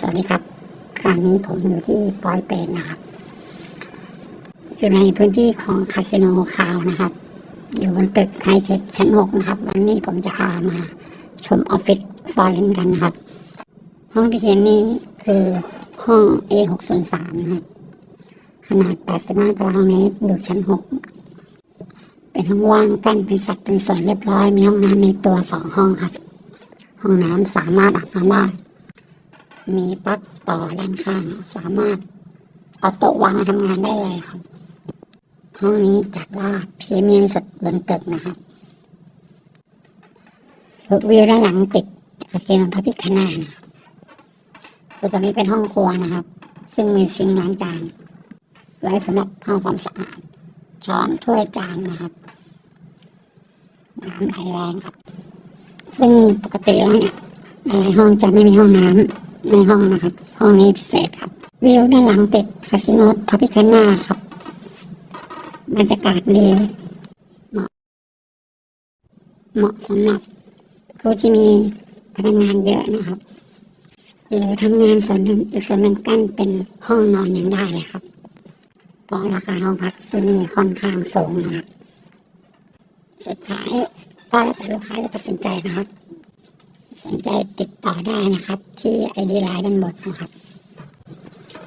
สวัสดีครับ ครั้งนี้ผมอยู่ที่ปอยเปตนะครับ อยู่ในพื้นที่ของคาสิโนคาวนะครับ อยู่บนตึกไฮเทคชั้นหกนะครับ วันนี้ผมจะพามาชมออฟฟิศฟอร์เรนกันนะครับ ห้องที่เห็นนี้คือห้อง A603 นะครับ ขนาด 85ตารางเมตร อยู่ชั้น6เป็นห้องว่างกั้นเป็นสัดเป็นส่วนเรียบร้อย มีห้องน้ำในตัวสองห้องครับ ห้องน้ำสามารถอาบน้ำได้ มีปลั๊กต่อด้านข้าง สามารถเอาโต๊ะวางทำงานได้เลยครับ ห้องนี้จัดว่าพรีเมียมสุดบนตึกนะครับรถวิวด้านหลังติดคาสิโนทัพพิคนานะครับคือตรงนี้เป็นห้องครัวนะครับ ซึ่งมีซิงค์ล้างจานไว้สำหรับทำความสะอาดช้อนถ้วยจานนะครับน้ำไหลแรงครับ ซึ่งปกติแล้วเนี่ยหลายห้องจะไม่มีห้องน้ำ ในห้องนะครับ ห้องนี้พิเศษครับ วิวด้านหลังติดคาสิโนท็อปิคาน่าครับบรรยากาศดี เหมาะ เหมาะสำหรับผู้ที่มีพนักงานเยอะนะครับ หรือทำงานส่วนหนึ่งอีกส่วนหนึ่งกั้นเป็นห้องนอนยังได้เลยครับเพราะราคาห้องพักที่นี่ค่อนข้างสูงนะครับสุดท้ายก็แล้วแต่ลูกค้าจะตัดสินใจนะครับ สนใจติดต่อได้นะครับ ที่ไอดีไลน์ด้านบนนะครับ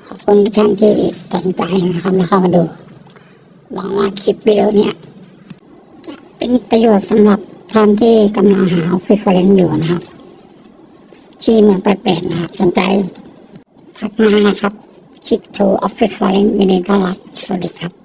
ขอบคุณทุกท่านที่สนใจนะครับและเข้ามาดูหวังว่าคลิปวิดีโอเนี้ยจะเป็นประโยชน์สำหรับท่านที่กำลังหาออฟฟิศเฟรนอยู่นะครับ ที่เมืองไปเป็ดนะครับ สนใจทักมานะครับ คลิก to office foreign ยินดีต้อนรับสวัสดีครับ